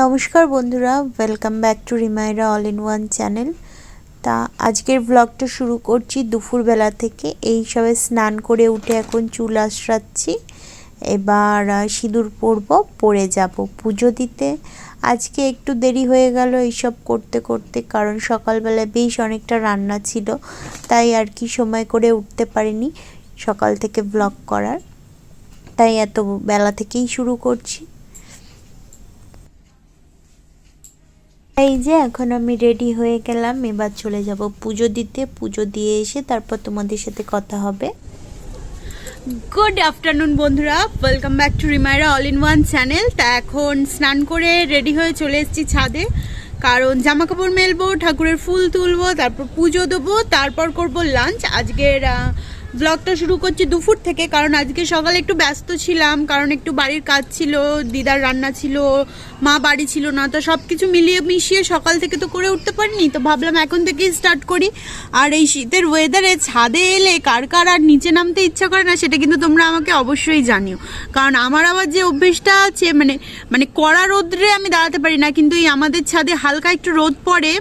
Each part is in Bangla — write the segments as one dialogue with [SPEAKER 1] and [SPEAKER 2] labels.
[SPEAKER 1] নমস্কার বন্ধুরা welcome back to Rimaira all in one channel তা আজকের ব্লগটা শুরু করছি দুপুরবেলা থেকে। এই সবে স্নান করে উঠে এখন চুল আশ্রাচ্ছি এবার সিঁদুর পরব, পরে যাব পুজো দিতে। আজকে একটু দেরি হয়ে গেল এইসব করতে করতে, কারণ সকালবেলা বেশ অনেকটা রান্না ছিল, তাই আর কি সময় করে উঠতে পারিনি সকাল থেকে ব্লগ করার। তাই এত বেলা থেকেই শুরু করছি। এই যে, এখন আমি রেডি হয়ে গেলাম। এবার চলে যাব পুজো দিতে। পুজো দিয়ে এসে তারপর তোমাদের সাথে কথা হবে।
[SPEAKER 2] গুড আফটারনুন বন্ধুরা। Welcome back to Rimaira all in one channel তা এখন স্নান করে রেডি হয়ে চলে এসেছি ছাদে। কারণ জামা কাপড় মেলবো, ঠাকুরের ফুল তুলবো, তারপর পুজো দেবো, তারপর করব লাঞ্চ আজকের ব্লগটা শুরু করছি দুপুর থেকে, কারণ আজকে সকালে একটু ব্যস্ত ছিলাম, কারণ একটু বাড়ির কাজ ছিল, দিদার রান্না ছিল, মা বাড়ি ছিল না, তো সব কিছু মিলিয়ে মিশিয়ে সকাল থেকে তো করে উঠতে পারিনি, তো ভাবলাম এখন থেকেই স্টার্ট করি। আর এই শীতের ওয়েদারে ছাদে এলে কার কার আর নিচে নামতে ইচ্ছা করে না, সেটা কিন্তু তোমরা আমাকে অবশ্যই জানিও। কারণ আমার আবার যে অভ্যেসটা আছে মানে মানে কড়া রোদ্রে আমি দাঁড়াতে পারি না, কিন্তু এই আমাদের ছাদে হালকা একটু রোদ পড়ে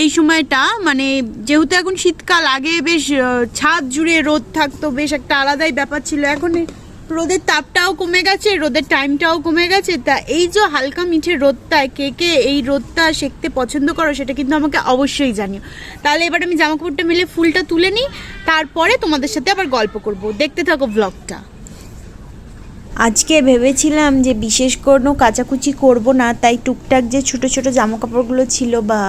[SPEAKER 2] এই সময়টা মানে যেহেতু এখন শীতকাল, আগে বেশ ছাদ জুড়ে রোদ থাকতো, বেশ একটা আলাদাই ব্যাপার ছিল। এখন রোদের তাপটাও কমে গেছে, রোদের টাইমটাও কমে গেছে। তা এই যে হালকা মিঠে রোদটা, কে কে এই রোদটা সেঁকতে পছন্দ করো সেটা কিন্তু আমাকে অবশ্যই জানিও। তাহলে এবার আমি জামাকাপড়টা মিলে ফুলটা তুলে নিই, তারপরে তোমাদের সাথে আবার গল্প করব। দেখতে থাকো ব্লগটা
[SPEAKER 1] আজকে ভেবেছিলাম যে বিশেষ কোনো কাচাকুচি করব না, তাই টুকটাক যে ছোট ছোট জামা কাপড়গুলো ছিল বা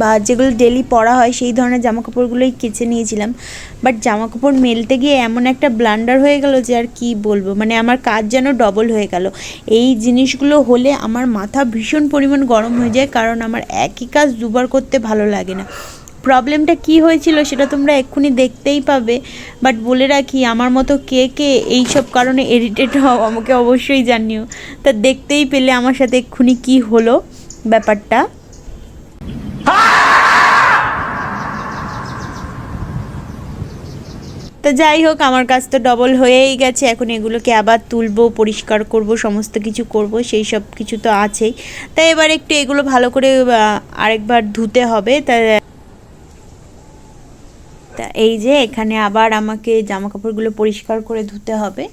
[SPEAKER 1] বা যেগুলো ডেলি পরা হয় সেই ধরনের জামা কাপড়গুলোই কেচে নিয়েছিলাম। বাট জামা কাপড় মেলতে গিয়ে এমন একটা ব্লান্ডার হয়ে গেল যে আর কি বলব মানে আমার কাজ যেন ডবল হয়ে গেল। এই জিনিসগুলো হলে আমার মাথা ভীষণ পরিমাণ গরম হয়ে যায়, কারণ আমার একই কাজ দুবার করতে ভালো লাগে না। প্রবলেমটা কি হয়েছিল সেটা তোমরা এক্ষুনি দেখতেই পাবে। বাট বলে রাখি, আমার মতো কে কে এই সব কারণে এডিটেড হও, আমাকে অবশ্যই জানিও। তা দেখতেই পেলে আমার সাথে এক্ষুনি কি হলো ব্যাপারটা। তো যাই হোক, আমার কাজ তো ডবল হয়েই গেছে। এখন এগুলোকে আবার তুলবো, পরিষ্কার করব, সমস্ত কিছু করব, সেই সব কিছু তো আছেই। তাই এবার একটু এগুলো ভালো করে আরেকবার ধুতে হবে। তা তা এই যে এখানে আবার আমাকে জামা কাপড়গুলো পরিষ্কার করে ধুতে হবে।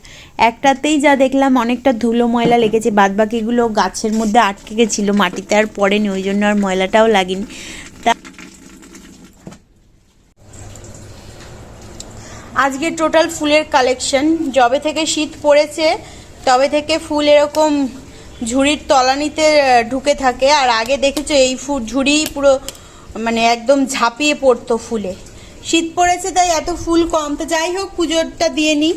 [SPEAKER 1] একটাতেই যা দেখলাম অনেকটা ধুলো ময়লা লেগেছে বাদ বাকিগুলো গাছের মধ্যে আটকে গেছিল মাটিতে আর পড়েনি, ওই জন্য আর ময়লাটাও লাগেনি। তা আজকে টোটাল ফুলের কালেকশন, যবে থেকে শীত পড়েছে, তবে থেকে ফুল এরকম ঝুড়ির তলানিতে ঢুকে থাকে। আর আগে দেখেছ এই ফুল ঝুড়ি পুরো মানে একদম ঝাঁপিয়ে পড়তো ফুলে। শীত পড়েছে তাই এত ফুল কম। তো যাই হোক পুজোটা দিয়ে নিই।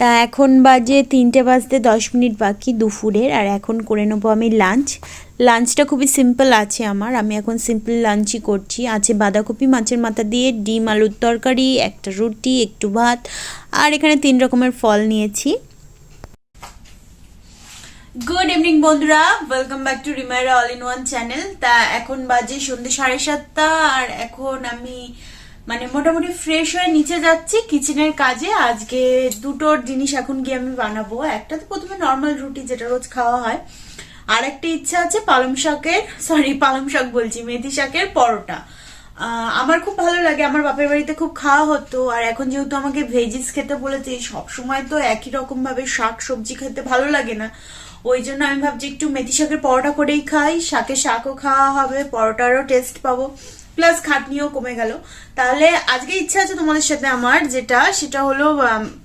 [SPEAKER 1] তা এখন বাজে তিনটে বাজতে দশ মিনিট বাকি দুপুরের আর এখন করে নেব আমি লাঞ্চ। লাঞ্চটা খুবই সিম্পল আছে আমার আমি এখন সিম্পল লাঞ্চই করছি। আছে বাঁধাকপি মাছের মাথা দিয়ে ডিম আলুর তরকারি একটা রুটি একটু ভাত আর এখানে তিন রকমের ফল নিয়েছি। গুড ইভিনিং বন্ধুরা। Welcome back to Rimaira all in one channel তা এখন বাজে সন্ধ্যে সাড়ে সাতটা আর এখন আমি মানে মোটামুটি ফ্রেশ হয়ে নিচে যাচ্ছি কিচেনের কাজে। আজকে দুটোর জিনিস এখন গিয়ে আমি বানাবো। একটা তো প্রথমে নর্মাল রুটি যেটা রোজ খাওয়া হয়। আর একটা ইচ্ছা আছে পালং শাকের সরি পালং শাক বলছি, মেথি শাকের পরোটা। আমার খুব ভালো লাগে। আমার বাপের বাড়িতে খুব খাওয়া হতো। আর এখন যেহেতু আমাকে ভেজিস খেতে বলেছে সব সময় তো একই রকম ভাবে শাক সবজি খেতে ভালো লাগে না। ওই জন্য আমি ভাবছি একটু মেথি শাকের পরোটা করেই খাই। শাকে শাকও খাওয়া হবে, পরোটারও টেস্ট পাবো। প্লাস খাটনিও কমে গেল। তাহলে আজকে ইচ্ছা আছে তোমাদের সাথে আমার, যেটা, সেটা হলো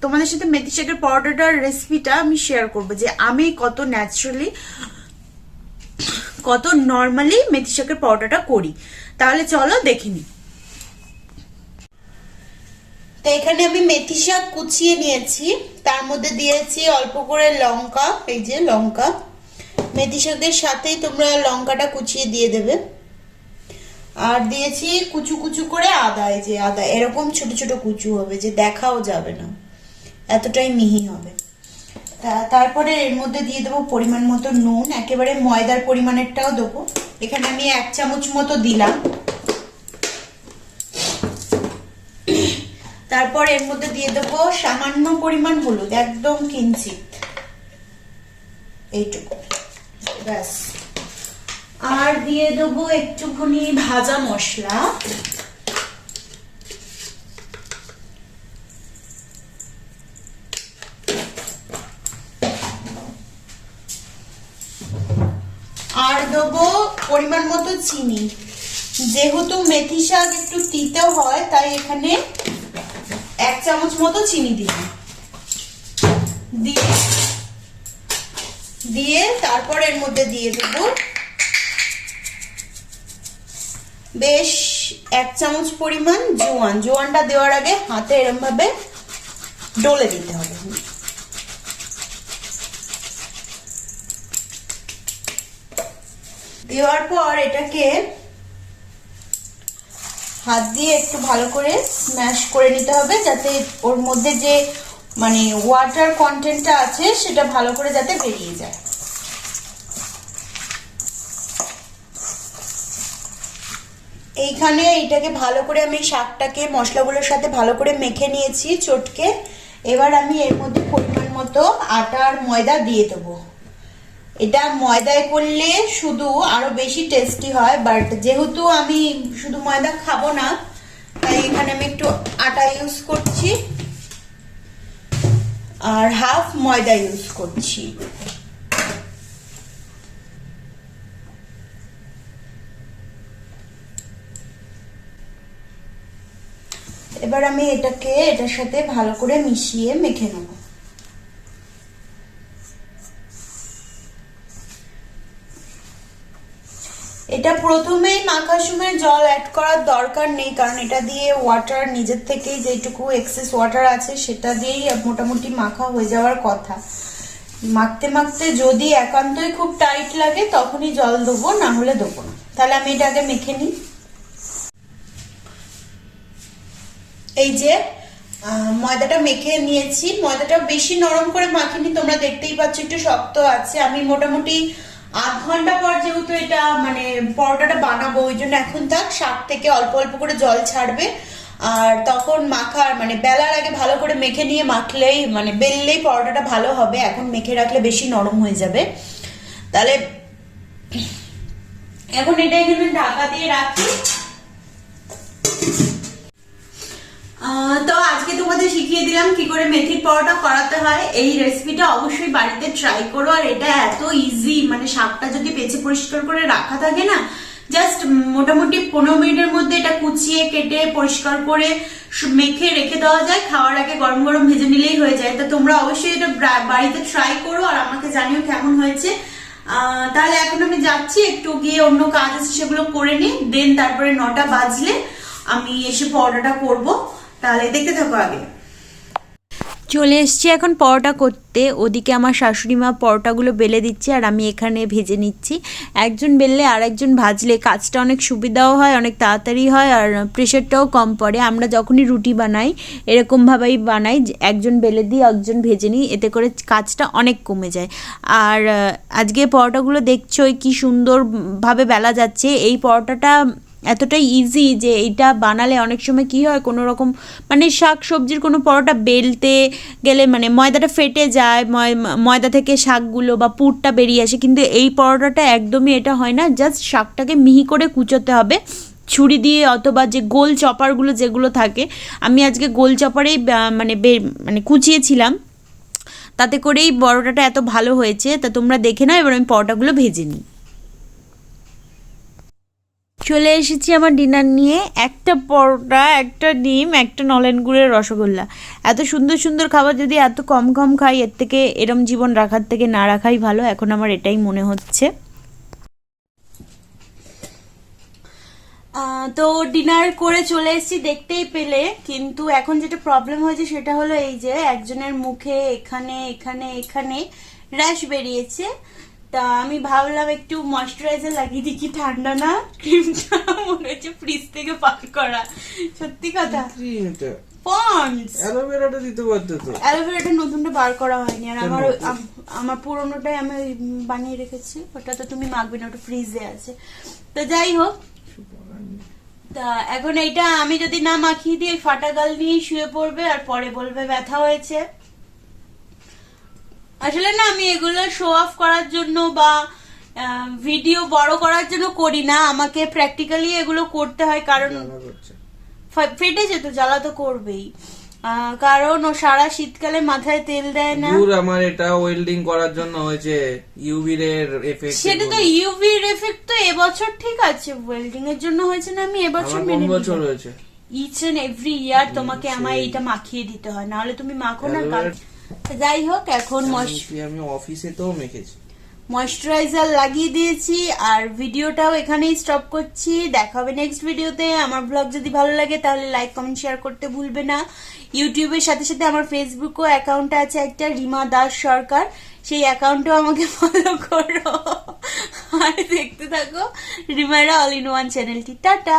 [SPEAKER 1] তোমাদের সাথে মেথি শাকের পরোটাটার রেসিপিটা আমি শেয়ার করব, যে আমি কত ন্যাচারালি কত নর্মালি মেথি শাকের পরোটাটা করি। তাহলে চলো দেখে তো এখানে আমি মেথি শাক কুচিয়ে নিয়েছি, তার মধ্যে দিয়েছি অল্প করে লঙ্কা, এই যে লঙ্কা। মেথি শাকের সাথেই তোমরা লঙ্কাটা কুচিয়ে দিয়ে দেবে। আর দিয়েছি কুচু কুচু করে আদা, এই যে আদা, এরকম ছোট ছোট কুচু হবে যে দেখাও যাবে না। এতটাই মিহি হবে। তারপরে এর মধ্যে দিয়ে দেবো পরিমাণ মতো নুন, একেবারে ময়দার পরিমাণেরটাও দেবো। এখানে আমি এক চামচ মতো দিলাম। তারপর এর মধ্যে দিয়ে দেবো সামান্য পরিমাণ হলুদ, একদম কিঞ্চিত। এইটুকু। ব্যাস। আর দিয়ে দেবো একটুখানি ভাজা মশলা। আর দেবো পরিমাণ মতো চিনি। যেহেতু মেথি শাক একটু তিতে হয়, তাই এখানে এক চামচ মতো চিনি দিলাম। দিয়ে দিয়ে তারপর এর মধ্যে দিয়ে দেবো বেশ এক চামচ পরিমাণ জোয়ান। জোয়ানটা দেওয়ার আগে হাতে এরম ভাবে ডলে দিতে হবে। দেওয়ার পর এটাকে হাত দিয়ে একটু ভালো করে স্ম্যাশ করে নিতে হবে, যাতে ওর মধ্যে যে মানে ওয়াটার কন্টেন্টটা আছে, সেটা ভালো করে যাতে বেরিয়ে যায়। এইখানে এইটাকে ভালো করে আমি শাকটাকে, মশলাগুলোর সাথে ভালো করে মেখে নিয়েছি চটকে। এবার আমি এর মধ্যে পরিমাণ মতো আটা আর ময়দা দিয়ে দেবো। এটা ময়দায় করলে শুধু আরও বেশি টেস্টি হয় বাট যেহেতু আমি শুধু ময়দা খাব না, তাই এখানে আমি একটু আটা ইউজ করছি। আর হাফ ময়দা ইউজ করছি। এবার আমি এটাকে, এটার সাথে ভালো করে মিশিয়ে মেখে নেব। এটা প্রথমেই মাখার সময় জল অ্যাড করার দরকার নেই, কারণ এটা দিয়ে ওয়াটার নিজের থেকেই যেটুকু এক্সেস ওয়াটার আছে, সেটা দিয়েই মোটামুটি মাখা হয়ে যাওয়ার কথা। মাখতে মাখতে যদি একান্তই খুব টাইট লাগে, তখনই জল দেবো, না হলে দেবো না। তাহলে আমি এটা আগে মেখে নিই। এই যে ময়দাটা মেখে নিয়েছি। ময়দাটা বেশি নরম করে মাখিনি, তোমরা দেখতেই পাচ্ছ, একটু শক্ত আছে। আমি মোটামুটি আধ ঘণ্টা পর যেহেতু এটা মানে পরোটাটা বানাবো, ওই জন্য এখন থাক, শাক থেকে অল্প অল্প করে জল ছাড়বে। আর তখন মাখার মানে বেলার আগে ভালো করে মেখে নিয়ে মাখলেই মানে বেললেই পরোটাটা ভালো হবে। এখন মেখে রাখলে বেশি নরম হয়ে যাবে। তাহলে, এখন এটা এখানে ঢাকা দিয়ে রাখি। তো আজকে তোমাদের শিখিয়ে দিলাম কি করে মেথির পরোটা করাতে হয়। এই রেসিপিটা অবশ্যই বাড়িতে ট্রাই করো, আর এটা এত ইজি মানে শাকটা যদি পেঁচে পরিষ্কার করে রাখা থাকে না জাস্ট মোটামুটি পনেরো মিনিটের মধ্যে এটা কুচিয়ে, কেটে, পরিষ্কার করে মেখে রেখে দেওয়া যায়। খাওয়ার আগে গরম গরম ভেজে নিলেই হয়ে যায়। তো তোমরা অবশ্যই এটা বাড়িতে ট্রাই করো, আর আমাকে জানিও কেমন হয়েছে। তাহলে এখন আমি যাচ্ছি, একটু গিয়ে অন্য কাজ আছে সেগুলো করে নিই দেন তারপরে নটা বাজলে আমি এসে পরোটাটা করব। তাহলে দেখতে থাকো আগে।
[SPEAKER 2] চলে এসছি এখন পরোটা করতে। ওদিকে আমার শাশুড়ি মা পরোটাগুলো বেলে দিচ্ছে আর আমি এখানে ভেজে নিচ্ছি। একজন বেললে আর একজন ভাজলে কাজটা অনেক সুবিধাও হয়, অনেক তাড়াতাড়ি হয় আর প্রেশারটাও কম পড়ে। আমরা যখনই রুটি বানাই, এরকমভাবেই বানাই একজন বেলে দিই, একজন ভেজে নিই, এতে করে কাজটা অনেক কমে যায়। আর আজকে পরোটাগুলো দেখছোই কি সুন্দরভাবে বেলা যাচ্ছে। এই পরোটাটা এতটাই ইজি যে এইটা বানালে অনেক সময় কি হয়, কোনো রকম মানে শাক সবজির কোনো পরোটা বেলতে গেলে মানে ময়দাটা ফেটে যায়, ময়- ময়দা থেকে শাকগুলো বা পুরটা বেরিয়ে আসে, কিন্তু এই পরোটাটা একদমই এটা হয় না। জাস্ট শাকটাকে মিহি করে কুচোতে হবে, ছুরি দিয়ে অথবা যে গোল চপারগুলো যেগুলো থাকে। আমি আজকে গোল চপারেই মানে মানে কুচিয়েছিলাম। তাতে করেই পরোটাটা এত ভালো হয়েছে, তা তোমরা দেখে নাও, এবার আমি পরোটাগুলো ভেজে নিই। চলে এসেছি আমার ডিনার নিয়ে। একটা পরোটা, একটা ডিম, একটা নলেন গুড়ের রসগোল্লা। এত সুন্দর সুন্দর খাবার যদি এত কম কম খাই, এর থেকে এরম জীবন রাখার থেকে না রাখাই ভালো। এখন আমার এটাই মনে হচ্ছে।
[SPEAKER 1] তো ডিনার করে চলে এসেছি দেখতেই পেলে। কিন্তু এখন যেটা প্রবলেম হয়েছে সেটা হলো এই যে, একজনের মুখে এখানে এখানে এখানে র্যাশ বেরিয়েছে। তা আমি ভাবলাম একটু ময়শ্চারাইজার লাগিয়ে দিই কি ঠান্ডা না ক্রিমটা মনে হচ্ছে ফ্রিজ থেকে পাক করা। সত্যি কথা। পন্ডস
[SPEAKER 3] অ্যালোভেরাটা দিতে পারতো তো।
[SPEAKER 1] অ্যালোভেরাটা নতুনটা বার করা হয়নি আর আমার আমার পুরোনোটাই আমি বানিয়ে রেখেছি ওটা তো তুমি মাখবে না ওটা ফ্রিজে আছে। তো যাই হোক তা এখন এইটা আমি যদি না মাখিয়ে দিই ফাটা গাল নিয়ে শুয়ে পড়বে আর পরে বলবে ব্যথা হয়েছে। আসলে না আমি এগুলো শো অফ করার জন্য বা ভিডিও বড় করার জন্য করি না। আমাকে প্র্যাকটিক্যালি এগুলো করতে হয় কারণ। ফেটে যেত জ্বালা তো করবেই। কারণ ও সারা শীতকালে মাথায় তেল দেয় না।
[SPEAKER 3] দূর আমার এটা ওয়েল্ডিং করার জন্য হয়েছে ইউভি এর এফেক্ট
[SPEAKER 1] সেটা তো ইউভি এফেক্ট তো এবছর ঠিক আছে ওয়েল্ডিং এর জন্য হয়েছে না আমি এবছর মেনে
[SPEAKER 3] বছর হয়েছে?
[SPEAKER 1] ইচ এন্ড এভরি ইয়ার তোমাকে আমায় এটা মাখিয়ে দিতে হয় নাহলে তুমি মাখো না কাল যাই হোক এখন
[SPEAKER 3] এমনকি আমি অফিসেতেও মেখেছি।
[SPEAKER 1] ময়শ্চারাইজার লাগিয়ে দিয়েছি আর ভিডিওটাও এখানেই স্টপ করছি। দেখা হবে নেক্সট ভিডিওতে আমার ব্লগ যদি ভালো লাগে তাহলে লাইক কমেন্ট শেয়ার করতে ভুলবে না। ইউটিউবের সাথে সাথে আমার ফেসবুকও অ্যাকাউন্ট আছে একটা রিমা দাস সরকার। সেই অ্যাকাউন্টও আমাকে ফলো করো। আর দেখতে থাকো রিমারা অল ইন ওয়ান চ্যানেলটি টাটা!